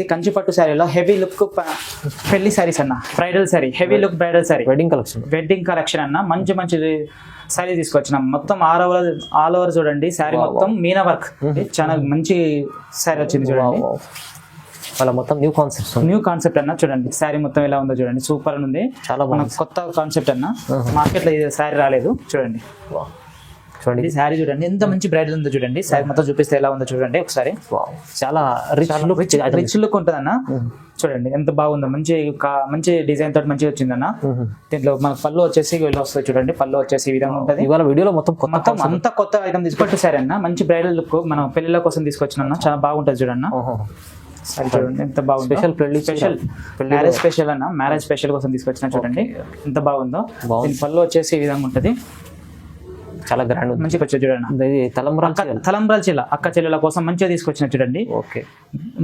కంచి పట్టు శారీలో heavy look పెళ్ళి శారీస్ అన్న bridal sari heavy look bridal sari wedding collection wedding collection అన్న మంచి మంచి శారీ తీసుకొచ్చినాం. మొత్తం ఆల్ ఓవర్ ఆల్ ఓవర్ చూడండి శారీ మొత్తం మీనా వర్క్ చాలా మంచి శారీ వచ్చింది చూడండి. వాళ్ళ మొత్తం న్యూ కాన్సెప్ట్స్ న్యూ కాన్సెప్ట్ అన్న చూడండి శారీ మొత్తం ఎలా ఉందో చూడండి. సూపర్ ఉంది. చాలా బాగుంది. కొత్త కాన్సెప్ట్ అన్న Uh-huh. మార్కెట్లో ఇది శారీ రాలేదు చూడండి. చూడండి. ఇది శారీ చూడండి. ఎంత మంచి బ్రైడల్ ఉందో చూడండి. శారీ మొత్తం చూపిస్తే ఎలా ఉందో చూడండి. ఒకసారి. చాలా రిచ్ లుక్ రిచ్ లుక్ ఉంటుంది అన్న చూడండి ఎంత బాగుందో. మంచి మంచి డిజైన్ తోటి మంచిగా వచ్చిందన్న. దీంట్లో మనకు పళ్ళు వచ్చేసి ఇలా వస్తుంది చూడండి. పళ్ళు వచ్చేసి ఈ విధంగా ఉంటది. ఇవాళ వీడియోలో మొత్తం మొత్తం అంత కొత్త ఐటమ్ తీసుకొట్టు సార్ అన్న. మంచి బ్రైడల్ లుక్ మనం పెళ్ళిళ్ళ కోసం తీసుకొచ్చిన చాలా బాగుంటది చూడన్న. సరే చూడండి ఎంత బాగుంది. స్పెషల్ పెళ్ళి స్పెషల్ మ్యారేజ్ స్పెషల్ అన్న. మ్యారేజ్ స్పెషల్ కోసం తీసుకొచ్చిన చూడండి. ఎంత బాగుందో. బాగుంది. దీని పళ్ళు వచ్చేసి ఈ విధంగా ఉంటది. చాలా గ్రాండ్ ఉంది. మంచిగా చూడండి. తలంబ్రాలు తలంబ్రాల చెల్ల అక్క చెల్లెల కోసం మంచిగా తీసుకొచ్చిన చూడండి. ఓకే.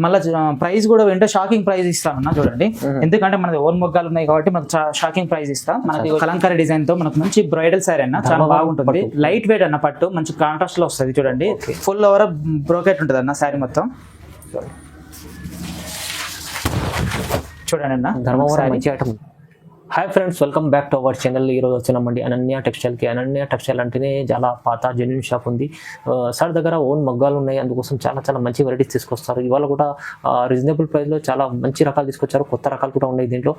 మళ్ళీ ప్రైస్ కూడా వింటే షాకింగ్ ప్రైస్ ఇస్తామన్నా చూడండి. ఎందుకంటే మనది ఓన్ మొగ్గాలు ఉన్నాయి కాబట్టి మనకు షాకింగ్ ప్రైస్ ఇస్తా. మనకి కలంకారీ డిజైన్తో మనకు మంచి బ్రైడల్ సారీ అన్న చాలా బాగుంటుంది. లైట్ వెయిట్ అన్న పట్టు మంచి కాంట్రాస్ట్లో వస్తుంది చూడండి. ఫుల్ ఓవర్ బ్రోకెట్ ఉంటుంది అన్న సారీ మొత్తం. చూడండి అన్న. ధర్మవరం. మంచి hi friends welcome back to our channel ఈరోజు వచ్చినామండి అనన్య టెక్స్టైల్కి అనన్య టెక్స్టైల్ అంటేనే చాలా పాత జెన్యున్ షాప్ ఉంది. సార్ దగ్గర ఓన్ మగ్గాలు ఉన్నాయి. అందుకోసం చాలా చాలా మంచి వెరైటీస్ తీసుకొస్తారు. ఇవాళ కూడా రీజనబుల్ ప్రైస్లో చాలా మంచి రకాలు తీసుకొచ్చారు. కొత్త రకాలు కూడా ఉన్నాయి దీంట్లో.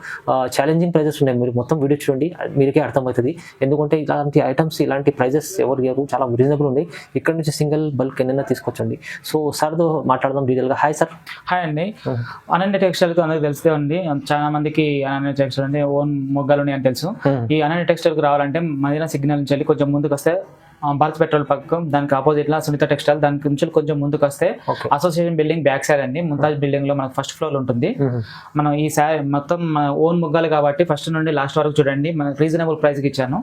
ఛాలెంజింగ్ ప్రైజెస్ ఉన్నాయి. మీరు మొత్తం వీడియో చూడండి. మీకే అర్థమవుతుంది. ఎందుకంటే ఇలాంటి ఐటమ్స్ ఇలాంటి ప్రైజెస్ ఎవరు ఇవ్వరు చాలా రీజనబుల్ ఉన్నాయి. ఇక్కడ నుంచి సింగిల్ బల్క్ ఎన్నైనా తీసుకొచ్చండి. సో సార్తో మాట్లాడదాం డీటెయిల్గా హాయ్ సార్ హాయ్ అండి. అనన్య టెక్స్టైల్ అందరికి తెలిస్తే ఉంది చాలా మందికి అనన్య టెక్స్టైల్ అంటే ఓన్ మొగ్గాలు ఉన్నాయి అని తెలుసు ఈ అనన్య టెక్స్టైల్కి రావాలంటే మదీనా సిగ్నల్ నుంచి వెళ్ళి కొంచెం ముందుకు వస్తే భారత్ పెట్రోల్ పక్కం దానికి ఆపోజిట్ లా సునీత టెక్స్టైల్ దానికి నుంచి కొంచెం ముందుకు వస్తే. అసోసియేషన్ బిల్డింగ్ బ్యాక్ సైడ్ అండి. ముంతాజ్ బిల్డింగ్లో మనకు ఫస్ట్ ఫ్లోర్ ఉంటుంది. మనం ఈ శారీ మొత్తం మన ఓన్ ముగ్గాలు కాబట్టి ఫస్ట్ నుండి లాస్ట్ వరకు చూడండి. మనకు రీజనబుల్ ప్రైస్కి ఇచ్చాను.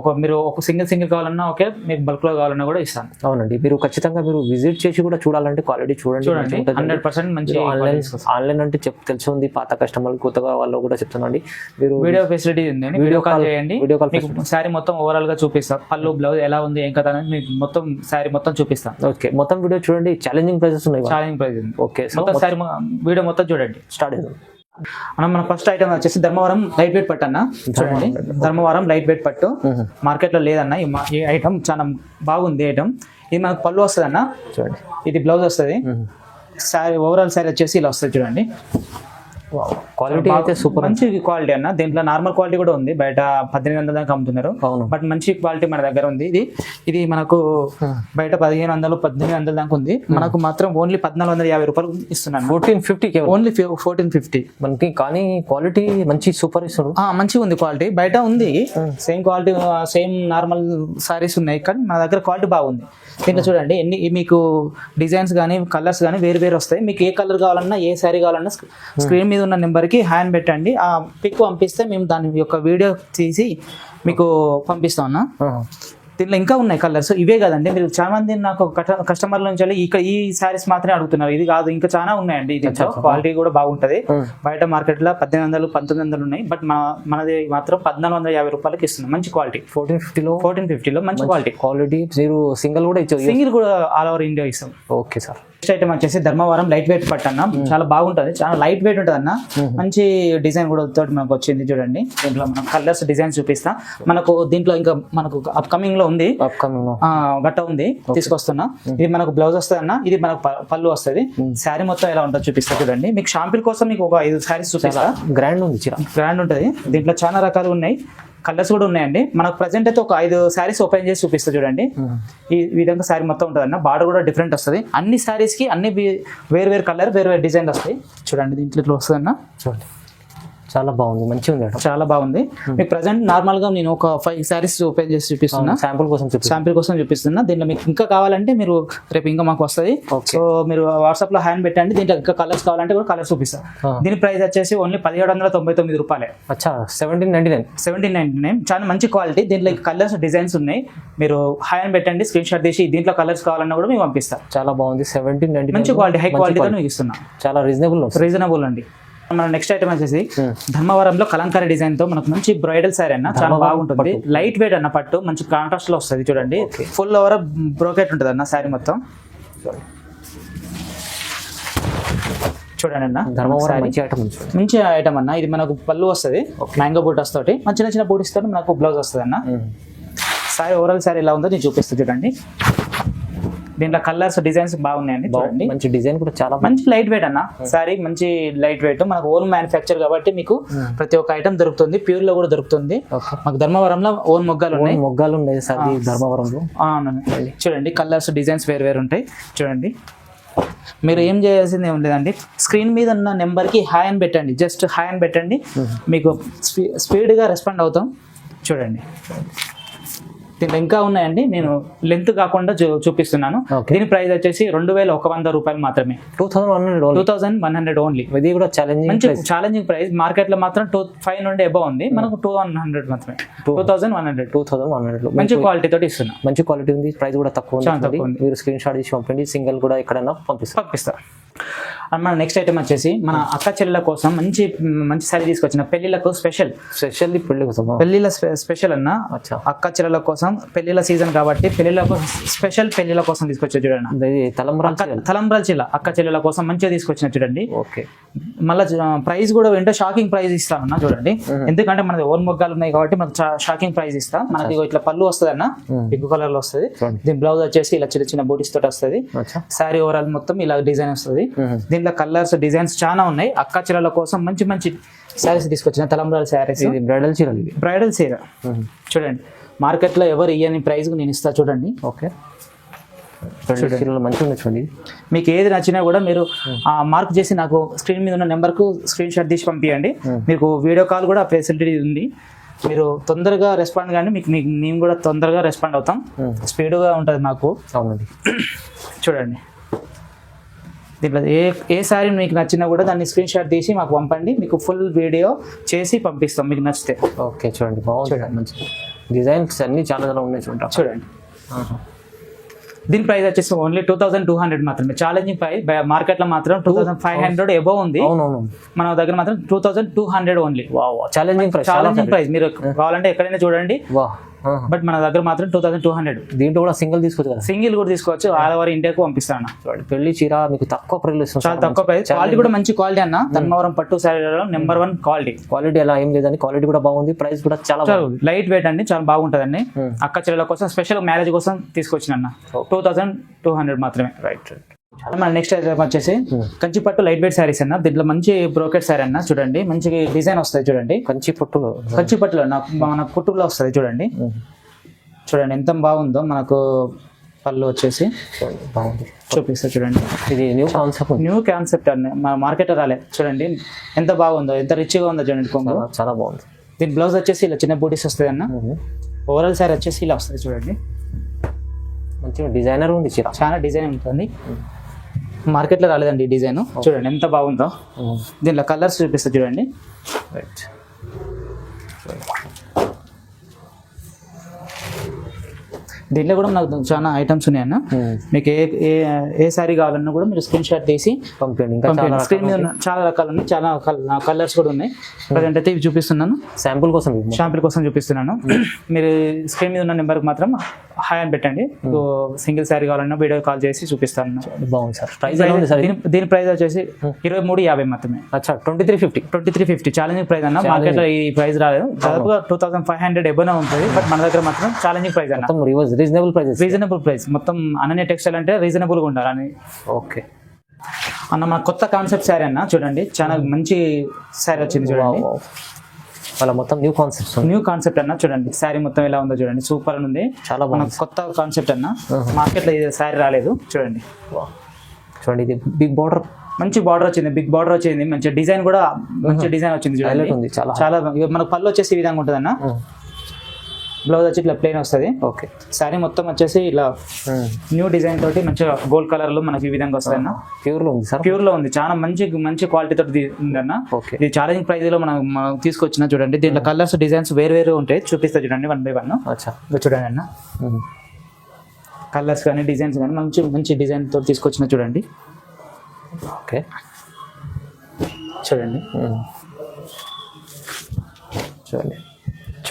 ఒక మీరు ఒక సింగిల్ సింగిల్ కావాలన్నా ఓకే మీకు బల్క్లో కావాలన్నా కూడా ఇస్తాను. అవునండి. మీరు ఖచ్చితంగా మీరు విజిట్ చేసి కూడా చూడాలంటే క్వాలిటీ చూడండి. చూడండి. హండ్రెడ్ పర్సెంట్ మంచి ఆన్లైన్ ఆన్లైన్ అంటే చెప్ తెలిసి ఉంది పాత కస్టమర్ కొత్తగా వాళ్ళు కూడా చెప్తున్నాండి మీరు వీడియో ఫెసిలిటీ ఉంది. వీడియో కాల్ చేయండి. వీడియో కాల్ శారీ మొత్తం ఓవరాల్గా చూపిస్తా. పళ్ళు బ్లౌజ్ ఎలా ఉంది ఏం కదా అనేది మీకు మొత్తం శారీ మొత్తం చూపిస్తాను ఓకే మొత్తం వీడియో చూడండి. ఛాలెంజింగ్ ప్రైజెస్ ఉన్నాయి ఛాలెంజ్ ప్రైస్ ఉంది ఓకే మొత్తం శారీ వీడియో మొత్తం చూడండి. స్టార్ట్ చేద్దాం. మనం మన ఫస్ట్ ఐటమ్ వచ్చేసి ధర్మవరం లైట్ వెయిట్ పట్టు అన్న. చూడండి. ధర్మవరం లైట్ వెయిట్ పట్టు. మార్కెట్లో లేదన్న. ఈ ఐటమ్ చాలా బాగుంది ఐటమ్ ఇది మనకు పళ్ళు వస్తుంది అన్న చూడండి. ఇది బ్లౌజ్ వస్తుంది. శారీ ఓవరాల్ శారీ వచ్చేసి ఇలా వస్తుంది చూడండి. క్వాలిటీ అయితే సూపర్ మంచి క్వాలిటీ అన్న. దీంట్లో నార్మల్ క్వాలిటీ కూడా ఉంది. బయట పద్దెనిమిది వందల దాకా అమ్ముతున్నారు. బట్ మంచి క్వాలిటీ మన దగ్గర ఉంది. ఇది ఇది మనకు బయట పదిహేను వందలు పద్దెనిమిది వందల దాకా ఉంది. మనకు మాత్రం ఓన్లీ పద్నాలుగు వందల యాభై రూపాయలు ఇస్తున్నాను. Fourteen fifty only fourteen fifty మనకి కానీ క్వాలిటీ మంచి సూపర్ ఇస్తారు మంచిగా ఉంది క్వాలిటీ బయట ఉంది. Same quality same normal saris ఉన్నాయి. కానీ మన దగ్గర క్వాలిటీ బాగుంది. దీంట్లో చూడండి ఎన్ని మీకు డిజైన్స్ కానీ కలర్స్ కానీ వేరు వేరు వస్తాయి. మీకు ఏ కలర్ కావాలన్నా ఏ శారీ కావాలన్నా స్క్రీన్ మీద ఉన్న నెంబర్కి హ్యాండ్ పెట్టండి. ఆ పిక్ పంపిస్తే మేము దాని యొక్క వీడియో తీసి మీకు పంపిస్తాం అన్న. దీంట్లో ఇంకా ఉన్నాయి కలర్స్. ఇవే కదండి. మీరు చాలా మంది నాకు కస్టమర్ల నుంచి వెళ్ళి ఇక్కడ ఈ శారీస్ మాత్రమే అడుగుతున్నారు. ఇది కాదు. ఇంకా చాలా ఉన్నాయండి ఇది క్వాలిటీ కూడా బాగుంటది. బయట మార్కెట్లో పద్దెనిమిది వందలు పంతొమ్మిది వందలు ఉన్నాయి. బట్ మన మనది మాత్రం పద్నాలుగు వందల యాభై రూపాయలకి ఇస్తున్నాం. మంచి క్వాలిటీ. ఫోర్టీన్ ఫిఫ్టీలో? ఫోర్టీన్ ఫిఫ్టీలో మంచి క్వాలిటీ. క్వాలిటీ. మీరు సింగిల్ కూడా ఇచ్చారు సింగిల్ కూడా ఆల్ ఓవర్ ఇండియా ఇస్తాం. Okay sir. నెక్స్ట్ ఐటమ్ వచ్చేసి ధర్మవరం లైట్ వెయిట్ పట్టు అన్న. చాలా బాగుంటది. చాలా లైట్ వెయిట్ ఉంటుంది అన్న మంచి డిజైన్ కూడా తోటి మనకు వచ్చింది చూడండి. దీంట్లో మనం కలర్స్ డిజైన్ చూపిస్తా. మనకు దీంట్లో ఇంకా మనకు అప్కమింగ్లో ఉంది. గట్ట ఉంది. తీసుకొస్తున్నా. ఇది మనకు బ్లౌజ్ వస్తుంది అన్న ఇది మనకు పళ్ళు వస్తుంది. శారీ మొత్తం ఎలా ఉంటుందో చూపిస్తా చూడండి. మీకు షాంపిల్ కోసం మీకు ఒక ఐదు శారీస్ చూపిస్తా. గ్రాండ్ ఉంది బ్రాండ్ ఉంటుంది. దీంట్లో చాలా రకాలు ఉన్నాయి. కలర్స్ కూడా ఉన్నాయండి. మనకు ప్రజెంట్ అయితే ఒక ఐదు శారీస్ ఓపెన్ చేసి చూపిస్తా చూడండి. ఈ విధంగా శారీ మొత్తం ఉంటుంది అన్న బార్డర్ కూడా డిఫరెంట్ వస్తుంది. అన్ని శారీస్కి అన్ని వేరు వేరు కలర్ వేరు వేరు డిజైన్ వస్తాయి. చూడండి దీంట్లో ఇట్లా వస్తుంది అన్న చూడండి. చాలా బాగుంది మంచిగా ఉంది చాలా బాగుంది. మీకు ప్రజెంట్ నార్మల్గా నేను ఒక ఫైవ్ శారీస్ ఓపెన్ చేసి చూపిస్తున్నా. శాంపుల్ కోసం శాంపిల్ కోసం చూపిస్తున్నా. దీంట్లో మీకు ఇంకా కావాలంటే మీరు రేపు ఇంకా మాకు వస్తుంది. సో మీరు వాట్సాప్లో హ్యాండ్ పెట్టండి. దీంట్లో ఇంకా కలర్స్ కావాలంటే కూడా కలర్స్ చూపిస్తాను Ah. దీని ప్రైస్ వచ్చేసి ఓన్లీ పదిహేడు వందల తొంభై తొమ్మిది రూపాయలే. అచ్చా seventeen ninety nine seventeen ninety nine చాలా మంచి క్వాలిటీ దీంట్లో కలర్స్ డిజైన్స్ ఉన్నాయి. మీరు హ్యాండ్ పెట్టండి స్క్రీన్ షాట్ తీసి దీంట్లో కలర్స్ కావాలన్నా కూడా మేము పంపిస్తాం. చాలా బాగుంది సెవెంటీన్ నైన్టీ మంచి క్వాలిటీ హై క్వాలిటీతో మీకు ఇస్తున్నాం. చాలా రీజనబుల్ రీజనబుల్ అండి. మన నెక్స్ట్ ఐటమ్ వచ్చేసి ధర్మవరంలో కలంకారీ డిజైన్తో మనకు మంచి బ్రైడల్ శారీ అన్న చాలా బాగుంటుంది. లైట్ వెయిట్ అన్న పట్టు మంచి కాంట్రాస్ట్లో వస్తుంది చూడండి. ఫుల్ ఓవర్ బ్రోకెట్ ఉంటుంది అన్న శారీ మొత్తం. చూడండి అన్న. ధర్మవరం మంచి ఐటమ్ ఉంది మంచి ఐటమ్ అన్న. ఇది మనకు పళ్ళు వస్తుంది మ్యాంగో బూటస్ తోటి. మన చిన్న చిన్న బూటీస్ తోటి మనకు బ్లౌజ్ వస్తుంది అన్న. సారీ ఓవరాల్ సారీ ఎలా ఉందో నేను చూపిస్తాను చూడండి. దీంట్లో కలర్స్ డిజైన్స్ బాగున్నాయండి చూడండి. మంచి డిజైన్ కూడా చాలా. మంచి లైట్ వెయిట్ అన్న. సారీ మంచి లైట్ వెయిట్ మనకు ఓన్ మ్యానుఫ్యాక్చర్ కాబట్టి మీకు ప్రతి ఒక్క ఐటమ్ దొరుకుతుంది. ప్యూర్లో కూడా దొరుకుతుంది. మాకు ధర్మవరంలో ఓన్ మొగ్గాలు ఉన్నాయి. మొగ్గాలు ఉన్నాయి సార్ ఈ ధర్మవరంలో. అవునండి. చూడండి కలర్స్ డిజైన్స్ వేరు వేరు ఉంటాయి. చూడండి. మీరు ఏం చేయాల్సింది ఏం లేదండి. స్క్రీన్ మీద ఉన్న నెంబర్కి హాయ్ అని పెట్టండి. జస్ట్ హాయ్ అని పెట్టండి. మీకు స్పీ స్పీడ్గా రెస్పాండ్ అవుతాం. చూడండి. దీంట్లో ఇంకా ఉన్నాయండి. నేను లెంత్ కాకుండా చూపిస్తున్నాను. దీని ప్రైస్ వచ్చేసి రెండు వేల ఒక వంద రూపాయలు మాత్రమే. Two thousand one hundred two thousand one hundred only. ఇది కూడా ఛాలెంజింగ్ మంచి ఛాలెంజింగ్ ప్రైస్ మార్కెట్లో మాత్రం టూ ఫైవ్ నుండి అబౌవ్ ఉంది. మనకు టూ వన్ హండ్రెడ్ మాత్రమే. Two. Thousand one hundred. Two thousand one hundred. మంచి క్వాలిటీ తోటి ఇస్తున్నా. మంచి క్వాలిటీ ఉంది. ప్రైస్ కూడా తక్కువ ఉంది. మీరు స్క్రీన్ షాట్ తీసి పంపండి. సింగిల్ కూడా ఎక్కడైనా పంపిస్తారు పంపిస్తా. అండ్ మన నెక్స్ట్ ఐటమ్ వచ్చేసి మన అక్క చెల్లెల కోసం మంచి మంచి సారీ తీసుకొచ్చిన పెళ్ళిళ్ళకు స్పెషల్ స్పెషల్లీ పెళ్ళి కోసం. పెళ్ళిళ్ళ స్పె- స్పెషల్ అన్న. అక్క చెల్లెల కోసం పెళ్ళిళ్ళ సీజన్ కాబట్టి పెళ్ళిళ్ళకు స్పెషల్ పెళ్ళిళ్ళ కోసం తీసుకొచ్చా చూడండి తలంబరాలు చిల్ల అక్క చెల్లెల కోసం మంచిగా తీసుకొచ్చిన చూడండి. ఓకే. మళ్ళీ ప్రైస్ కూడా వింటే షాకింగ్ ప్రైస్ ఇస్తామన్నా చూడండి. ఎందుకంటే మనది ఓన్ మొగ్గాలు ఉన్నాయి కాబట్టి మనకు షాకింగ్ ప్రైస్ ఇస్తా. మనకి ఇట్లా పళ్ళు వస్తుంది అన్న పింక్ కలర్లో వస్తుంది. దీని బ్లౌజ్ వచ్చేసి ఇలా చిన్న చిన్న బూటీస్ తోటి వస్తుంది. సారీ ఓవరాల్ మొత్తం ఇలా డిజైన్ వస్తుంది. దీంట్లో కలర్స్ డిజైన్స్ చాలా ఉన్నాయి. అక్క చీరల కోసం మంచి మంచి శారీస్ తీసుకొచ్చిన తలంబ్రాల శారీస్. ఇది బ్రైడల్ చీరలు బ్రైడల్ చీర. చూడండి. మార్కెట్లో ఎవరు ఇయ్యని ప్రైస్ నేను ఇస్తా చూడండి. ఓకే. చూడండి. మీకు ఏది నచ్చినా కూడా మీరు మార్క్ చేసి నాకు స్క్రీన్ మీద ఉన్న నెంబర్కు స్క్రీన్ షాట్ తీసి పంపించండి మీకు వీడియో కాల్ కూడా ఫెసిలిటీ ఉంది. మీరు తొందరగా రెస్పాండ్ కానీ మీకు మేము కూడా తొందరగా రెస్పాండ్ అవుతాం. స్పీడ్గా ఉంటుంది మాకు. చూడండి. దీంట్లో ఏ ఏ శారీ మీకు నచ్చినా కూడా దాన్ని స్క్రీన్ షాట్ తీసి మాకు పంపండి. మీకు ఫుల్ వీడియో చేసి పంపిస్తాం. మీకు నచ్చితే. ఓకే చూడండి. బాగుంది. మంచి డిజైన్స్ అన్ని చాలా చాలా ఉన్నాయి చూడండి. చూడండి. దీని ప్రైస్ వచ్చేసి only two thousand two hundred మాత్రమే. ఛాలెంజింగ్ ప్రైస్ మార్కెట్లో మాత్రం two thousand five hundred above ఉంది. మన దగ్గర మాత్రం two thousand two hundred only wow challenging price challenging price మీరు కావాలంటే ఎక్కడైనా చూడండి. బట్ మన దగ్గర మాత్రం టూ థౌసండ్ టూ హండ్రెడ్ దీంట్లో కూడా సింగిల్ తీసుకోవచ్చు కదా? సింగిల్ కూడా తీసుకోవచ్చు. ఆల్ ఓవర్ ఇండియాకు పంపిస్తాను చూడండి పెళ్ళి చీర మీకు తక్కువ ప్రైస్ చాలా తక్కువ ప్రైస్ క్వాలిటీ కూడా మంచి క్వాలిటీ అన్న. ధర్మవరం పట్టు శారీలలో నెంబర్ వన్ క్వాలిటీ క్వాలిటీ అలా ఏం లేదండి. క్వాలిటీ కూడా బాగుంది. ప్రైస్ కూడా చాలా లైట్ వెయిట్ అండి. చాలా బాగుంటుందండి. అక్క చెల్లెల కోసం స్పెషల్ మ్యారేజ్ కోసం తీసుకొచ్చిన అన్న. టూ థౌసండ్ టూ హండ్రెడ్ మాత్రమే. రైట్ మన నెక్స్ట్ ఐటమ్ వచ్చేసి కంచి పట్టు లైట్ వెయిట్ శారీస్ అన్న. దీంట్లో మంచి బ్రోకెట్ శారీ అన్న చూడండి. మంచి డిజైన్ వస్తాయి చూడండి. కంచి పట్టు కంచి పట్టులో మన కుట్టులో వస్తుంది చూడండి. చూడండి ఎంత బాగుందో. మనకు పళ్ళు వచ్చేసి చూడండి బాగుంది. చూపిస్తా చూడండి. ఇది న్యూ కాన్సెప్ట్ న్యూ కాన్సెప్ట్ అండి మన మార్కెట్ రాలే. చూడండి ఎంత బాగుందో ఎంత రిచ్గా ఉందో చూడండి కొంగు. చాలా బాగుంది. దీని బ్లౌజ్ వచ్చేసి ఇలా చిన్న బూటీస్ వస్తుంది అన్న. ఓవరాల్ శారీ వచ్చేసి ఇలా వస్తుంది చూడండి. మంచిగా డిజైనర్ ఉంది చాలా డిజైన్ ఉంటుంది. మార్కెట్లో రాలేదండి ఈ డిజైన్. చూడండి ఎంత బాగుందో. దీనిలో కలర్స్ చూపిస్తా చూడండి. రైట్ దీంట్లో కూడా నాకు చాలా ఐటమ్స్ ఉన్నాయన్న. మీకు ఏ ఏ ఏ శారీ కావాలన్నా కూడా మీరు స్క్రీన్ షాట్ తీసి పంపించండి స్క్రీన్ మీద చాలా రకాలు ఉన్నాయి చాలా కలర్స్ కూడా ఉన్నాయి. ప్రజెంట్ అయితే ఇవి చూపిస్తున్నాను. శాంపుల్ కోసం. షాంపుల్ కోసం చూపిస్తున్నాను. మీరు స్క్రీన్ మీద ఉన్న నెంబర్కి మాత్రం హాయ్ అని పెట్టండి. సింగిల్ శారీ కావాలన్నా వీడియో కాల్ చేసి చూపిస్తాను. బాగుంది సార్. ప్రైస్ సార్ దీని ప్రైస్ వచ్చేసి ఇరవై మూడు యాభై మాత్రమే. అచ్చా twenty three fifty twenty three fifty challenging price అన్న మార్కెట్లో ఈ ప్రైస్ రాలేదు. దాదాపుగా టూ థౌసండ్ ఫైవ్ హండ్రెడ్ ఎబోనే ఉంటుంది. బట్ మన దగ్గర మాత్రం ఛాలెంజింగ్ ప్రైస్ అన్న. Reverse reasonable prices reasonable price మొత్తం అనన్య టెక్స్టైల్ అంటే రీజనబుల్గా ఉండాలని. ఓకే. అన్న మన కొత్త కాన్సెప్ట్ శారీ అన్న చూడండి. చాలా మంచి శారీ వచ్చింది చూడండి. వాళ్ళ మొత్తం న్యూ కాన్సెప్ట్స్ న్యూ కాన్సెప్ట్ అన్న చూడండి. శారీ మొత్తం ఎలా ఉందో చూడండి. సూపర్ అని ఉంది. చాలా మన బాగుంది. కొత్త కాన్సెప్ట్ అన్న. మార్కెట్లో ఇది శారీ రాలేదు. చూడండి. చూడండి ఇది బిగ్ బార్డర్ మంచి బార్డర్ వచ్చింది. బిగ్ బార్డర్ వచ్చింది. మంచి డిజైన్ కూడా మంచి డిజైన్ వచ్చింది చూడండి. ఉంది. చాలా చాలా మనకు పళ్ళు వచ్చేసి ఈ విధంగా ఉంటుంది అన్న బ్లౌజ్ వచ్చి ఇట్లా ప్లెయిన్ వస్తుంది. ఓకే. శారీ మొత్తం వచ్చేసి ఇలా న్యూ డిజైన్ తోటి మంచిగా గోల్డ్ కలర్లో మనకి ఈ విధంగా వస్తుంది అన్న. ప్యూర్లో ఉంది సార్? ప్యూర్లో ఉంది. చాలా మంచి మంచి క్వాలిటీ తోటి ఉందన్న ఓకే ఇది ఛాలెంజింగ్ ప్రైస్లో మనం మనం తీసుకొచ్చిన చూడండి. దీంట్లో కలర్స్ డిజైన్స్ వేరు వేరు ఉంటాయి. చూపిస్తా చూడండి వన్ బై వన్ చూడండి అన్న. కలర్స్ కానీ డిజైన్స్ కానీ మంచి మంచి డిజైన్ తోటి తీసుకొచ్చిన చూడండి. ఓకే చూడండి. చూడండి.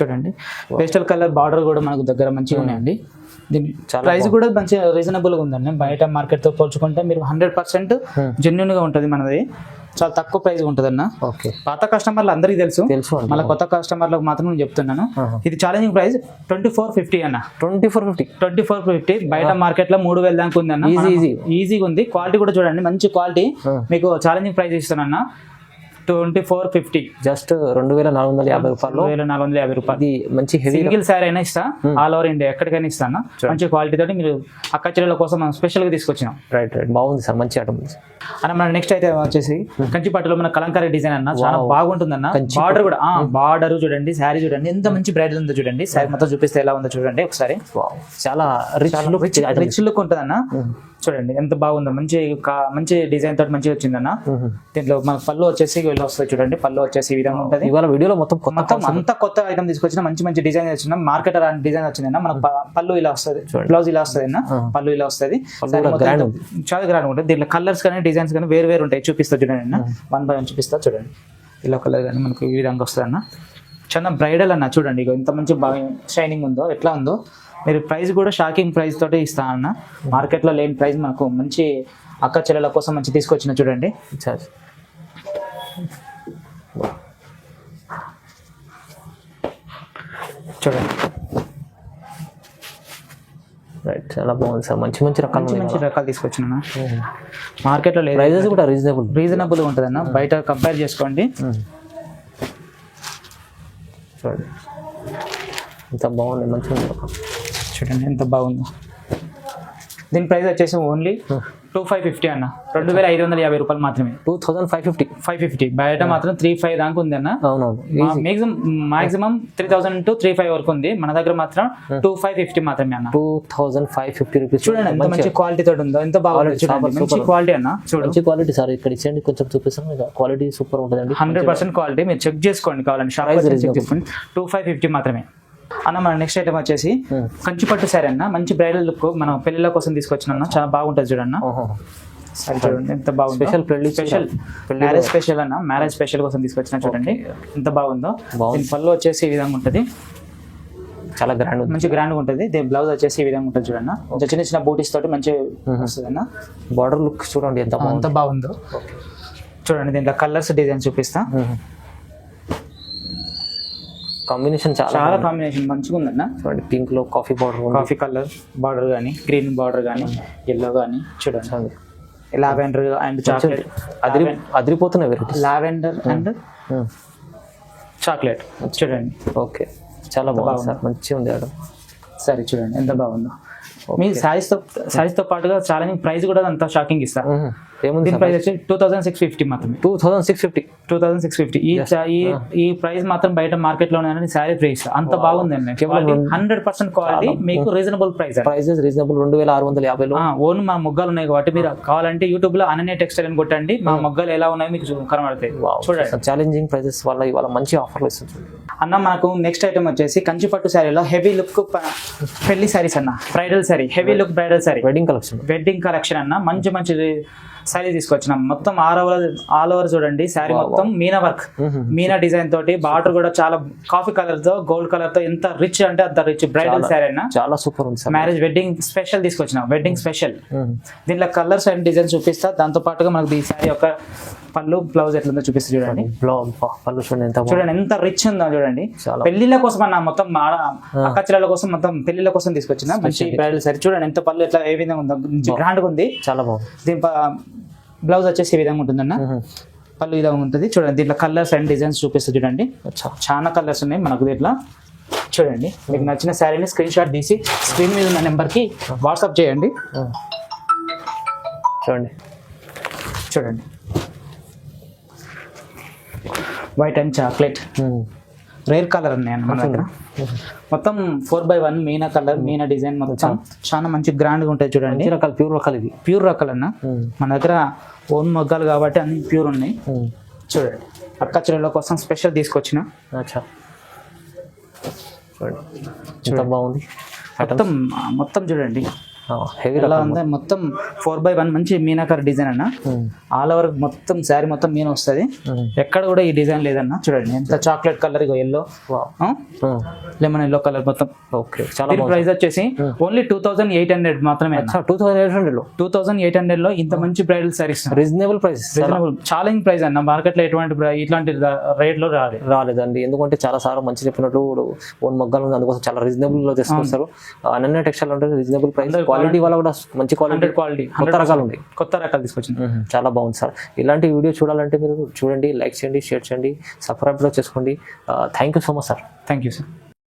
చూడండి. పేస్టల్ కలర్ బార్డర్ కూడా మనకు దగ్గర మంచిగా ఉన్నాయండి. దీని ప్రైస్ కూడా మంచిగా రీజనబుల్గా ఉందండి. బయట మార్కెట్తో పోల్చుకుంటే మీరు హండ్రెడ్ పర్సెంట్ జెన్యున్గా ఉంటుంది మనది. చాలా తక్కువ ప్రైస్ ఉంటుందన్న. ఓకే పాత కస్టమర్లు అందరికీ తెలుసు. తెలుసు మళ్ళీ కొత్త కస్టమర్లకు మాత్రం నేను చెప్తున్నాను. ఇది challenging price twenty four fifty అన్న. Twenty four fifty twenty four fifty బయట మార్కెట్లో మూడు వేల దాకా ఉంది అన్న మనం- easy. ఈజీగా ఉంది. క్వాలిటీ కూడా చూడండి. మంచి క్వాలిటీ ఆ. మీకు ఛాలెంజింగ్ ప్రైస్ ఇస్తానన్న. Twenty four fifty. జస్ట్ రెండు వేల నాలుగు వందల యాభై రూపాయలు వేల నాలుగు వందల యాభై రూపాయలు. మంచి హెవీ సింగిల్ శారీ అయినా ఇస్తా. ఆల్ ఓవర్ ఇండియా ఎక్కడికైనా ఇస్తాను? మంచి క్వాలిటీ తోటి మీరు అక్క చెల్లెల కోసం మనం స్పెషల్గా తీసుకొచ్చినాం. రైట్ రైట్ బాగుంది సార్ మంచి ఐటమ్ అన్న మన నెక్స్ట్ అయితే వచ్చేసి కంచి పట్టులో మన కలంకారీ డిజైన్ అన్న. చాలా. బాగుంటుంది అన్న బార్డర్ కూడా. బార్డర్ చూడండి శారీ చూడండి. ఎంత మంచి బ్రైడల్ ఉందో చూడండి. శారీ మొత్తం చూపిస్తే ఎలా ఉందో చూడండి ఒకసారి. చాలా రిచ్ లుక్ రిచ్ లుక్ ఉంటుంది అన్న చూడండి ఎంత బాగుందో. మంచి మంచి డిజైన్ తోటి మంచిగా వచ్చిందన్న. దీంట్లో మన పళ్ళు వచ్చేసి ఇలా వస్తుంది చూడండి పళ్ళు వచ్చేసి ఈ విధంగా ఉంటుంది. ఇవాళ వీడియోలో మొత్తం మొత్తం అంత కొత్త ఐటమ్ తీసుకొచ్చిన మంచి మంచి డిజైన్ వచ్చిన మార్కెట్ అలాంటి డిజైన్ వచ్చిందన్న మనకు పళ్ళు ఇలా వస్తుంది బ్లౌజ్ ఇలా వస్తుంది అన్న పళ్ళు ఇలా వస్తుంది. ఇంత- చాలా గ్రాండ్ ఉంటుంది. దీంట్లో కలర్స్ కానీ డిజైన్స్ కానీ వేరు వేరు ఉంటాయి. చూపిస్తా చూడండి అన్న. వన్ బై వన్ చూపిస్తా చూడండి. ఇలా కలర్ కానీ మనకు ఈ విధంగా వస్తుంది అన్న చాలా బ్రైడల్ అన్న చూడండి. ఇక ఎంత మంచి బాగా షైనింగ్ ఉందో ఎట్లా ఉందో. మీరు ప్రైస్ కూడా షాకింగ్ ప్రైస్ తోటే ఇస్తా అన్న. మార్కెట్లో లేని ప్రైస్ మనకు మంచి అక్క చెల్లెల కోసం మంచి తీసుకొచ్చిన చూడండి. సార్. చూడండి. రైట్ చాలా బాగుంది సార్. మంచి మంచి రకాలు మంచి మంచి రకాలు తీసుకొచ్చిన మార్కెట్లో లేదు. ప్రైజెస్ కూడా రీజనబుల్ రీజనబుల్ ఉంటుంది అన్న బయట కంపేర్ చేసుకోండి. చూడండి ఇంత బాగుంది మంచిగా. చూడండి ఎంత బాగుందో. దీని ప్రైస్ వచ్చేసి ఓన్లీ టూ ఫైవ్ ఫిఫ్టీ అన్న. రెండు వేల ఐదు వందల యాభై రూపాయలు మాత్రమే. Two thousand five fifty. Five fifty. బయట మాత్రం త్రీ ఫైవ్ దాకా ఉంది అన్న. అవునవును. Maximum maximum three thousand to three five వరకు ఉంది. మన దగ్గర మాత్రం టూ ఫైవ్ ఫిఫ్టీ మాత్రమే అన్న. Two thousand five fifty rupees. చూడండి ఎంత మంచి క్వాలిటీ తోటి ఉందో ఎంత super, మంచి. క్వాలిటీ అన్న. మంచి క్వాలిటీ సార్ ఇక్కడ ఇచ్చేయండి కొంచెం చూపిస్తాం. క్వాలిటీ సూపర్ ఉంటుందండి. హండ్రెడ్ పర్సెంట్ క్వాలిటీ మీరు చెక్ చేసుకోండి కావాలండి షాప్ చెక్. చేసుకోండి. టూ ఫైవ్ ఫిఫ్టీ మాత్రమే. అన్న మన నెక్స్ట్ ఐటమ్ వచ్చేసి Hmm. కంచి పట్టు సారీ అన్న. మంచి బ్రైడల్ లుక్ మనం పెళ్ళిళ్ళ కోసం తీసుకొచ్చిన చాలా బాగుంటుంది చూడన్న. సరే చూడండి ఎంత బాగుంది. Special పెళ్ళి స్పెషల్ మ్యారేజ్ స్పెషల్ అన్న. మ్యారేజ్ స్పెషల్ కోసం తీసుకొచ్చిన చూడండి. ఎంత బాగుందో. దీని పళ్ళు వచ్చేసి ఈ విధంగా ఉంటుంది. చాలా గ్రాండ్ మంచి గ్రాండ్ ఉంటుంది. దీని బ్లౌజ్ వచ్చేసి ఈ విధంగా ఉంటుంది చూడన్న. కొంచెం చిన్న చిన్న బూటీస్ తోటి మంచి వస్తుంది అన్న. బార్డర్ లుక్ చూడండి ఎంత బాగుందో. చూడండి దీంట్లో కలర్స్ డిజైన్ చూపిస్తా. కాంబినేషన్ చాలా చాలా కాంబినేషన్ మంచిగా ఉందన్న. చూడండి పింక్లో కాఫీ బార్డర్ ఉంది. కాఫీ కలర్ బార్డర్ కానీ గ్రీన్ బార్డర్ కానీ ఎల్లో కానీ చూడండి. లావెండర్ అండ్ చాక్లెట్ అదిరి అదిరిపోతున్నాయి వెరైటీస్ లావెండర్ అండ్ చాక్లెట్ చూడండి. ఓకే చాలా బాగుంది సార్. మంచిగా ఉంది ఆడ సరే చూడండి. ఎంత బాగుందో. మీ సారీస్తో సారీస్తో పాటుగా చాలా ప్రైస్ కూడా అంత షాకింగ్ ఇస్తా ఏముంది దీని ప్రైస్ వచ్చి టూ థౌసండ్ సిక్స్ ఫిఫ్టీ మాత్రమే. Two thousand six fifty two thousand six fifty ఈ ఈ ప్రైస్ మాత్రం బయట మార్కెట్లో శారీ ప్రైస్. అంత బాగుందండి. హండ్రెడ్ పర్సెంట్ క్వాలిటీ మీకు రీజనబుల్ ప్రైస్ ప్రైజెస్ రీజనబుల్ రెండు వేల ఆరు వందల యాభైలో. ఓన్ మా మొగ్గాలు ఉన్నాయి కాబట్టి మీరు కావాలంటే యూట్యూబ్లో అనన్య టెక్స్టైల్ అని కొట్టండి. మా మొగ్గాలు ఎలా ఉన్నాయో మీకు కనబడతాయి. చూడండి. ఛాలెంజింగ్ ప్రైజెస్ వల్ల ఇవాళ మంచి ఆఫర్లు ఇస్తుంది అన్న మనకు నెక్స్ట్ ఐటమ్ వచ్చేసి కంచిపట్టు శారీలో హెవీ లుక్ పెళ్ళి శారీస్ అన్న. Bridal sari heavy look bridal sari wedding collection wedding collection అన్న. మంచి మంచి శారీ తీసుకొచ్చినాం. మొత్తం ఆల్ ఓవర్ ఆల్ ఓవర్ చూడండి. శారీ మొత్తం మీనా వర్క్. మీనా డిజైన్ తోటి బార్డర్ కూడా చాలా కాఫీ కలర్తో గోల్డ్ కలర్తో ఎంత రిచ్ అంటే అంత రిచ్ బ్రైడల్ శారీ అన్న. చాలా సూపర్ ఉంది సార్. మ్యారేజ్ వెడ్డింగ్ స్పెషల్ తీసుకొచ్చినాం. వెడ్డింగ్ స్పెషల్ దీంట్లో కలర్స్ అండ్ డిజైన్స్ చూపిస్తా. దాంతో పాటుగా మనకు ఈ శారీ యొక్క పళ్ళు బ్లౌజ్ ఎట్లుందో చూపిస్తా చూడండి. పళ్ళు చూడండి చూడండి ఎంత రిచ్ ఉందో చూడండి. పెళ్ళిళ్ళ కోసం అన్న మొత్తం ఆడ అక్క చెల్లెల కోసం మొత్తం పెళ్ళిళ్ళ కోసం తీసుకొచ్చిన. మంచి బ్రైడల్ సరే చూడండి ఎంత పళ్ళు ఎట్లా ఏ విధంగా ఉందో. గ్రాండ్ ఉంది. చాలా బాగుంది. దీని బ్లౌజ్ వచ్చేసి ఈ విధంగా ఉంటుందన్న. పళ్ళు విధంగా ఉంటుంది. చూడండి దీంట్లో కలర్స్ అండ్ డిజైన్స్ చూపిస్తా చూడండి. చాలా కలర్స్ ఉన్నాయి మనకు దీంట్లో. చూడండి మీకు నచ్చిన శారీని స్క్రీన్ షాట్ తీసి స్క్రీన్ మీద ఉన్న నెంబర్కి వాట్సాప్ చేయండి. చూడండి. చూడండి. White and chocolate rare colour ఉన్నాయి అన్న మన దగ్గర. మొత్తం four by one meena colour meena design మొత్తం. చాలా మంచి గ్రాండ్గా ఉంటాయి చూడండి. రకాల ప్యూర్ రకాలు ఇవి. ప్యూర్ రకాలు అన్న. మన దగ్గర ఓన్ మొగ్గాలు కాబట్టి అన్ని ప్యూర్ ఉన్నాయి. చూడండి. అక్క చెల్లెల కోసం స్పెషల్ తీసుకొచ్చిన. చూడండి. బాగుంది? మొత్తం మొత్తం చూడండి. హెవీ ఎలా ఉంది మొత్తం ఫోర్ బై వన్ మంచి మీనాకర్ డిజైన్ అన్న. ఆల్ ఓవర్ మొత్తం శారీ మొత్తం మీన వస్తుంది. ఎక్కడ కూడా ఈ డిజైన్ లేదన్న. చూడండి ఎంత chocolate colour yellow lemon yellow colour మొత్తం. ఓకే చాలా ప్రైస్ వచ్చేసి only two thousand eight hundred మాత్రమే టూ థౌసండ్ ఎయిట్ హండ్రెడ్లో టూ థౌసండ్ ఎయిట్ హండ్రెడ్లో ఇంత మంచి bridal saris reasonable price reasonable challenge price అన్న. మార్కెట్లో ఎటువంటి ఇట్లాంటి రేట్లో రాలేదు రాలేదండి. ఎందుకంటే చాలా సార్లు మంచి చెప్పినట్టు ఓన్ మగ్గాలు అందుకోసం చాలా రీజనబుల్లో తీసుకొస్తారు. అనన్య టెక్స్టైల్ అంటే రీజనబుల్ ప్రైస్ క్వాలిటీ వల్ల కూడా మంచి క్వాలిటీ క్వాలిటీ కొత్త రకాలు ఉన్నాయి కొత్త రకాలు తీసుకొచ్చింది. చాలా బాగుంది సార్. ఇలాంటి వీడియో చూడాలంటే మీరు చూడండి లైక్ చేయండి షేర్ చేయండి సబ్స్క్రైబ్ కూడా చేసుకోండి. Thank you so much sir thank you sir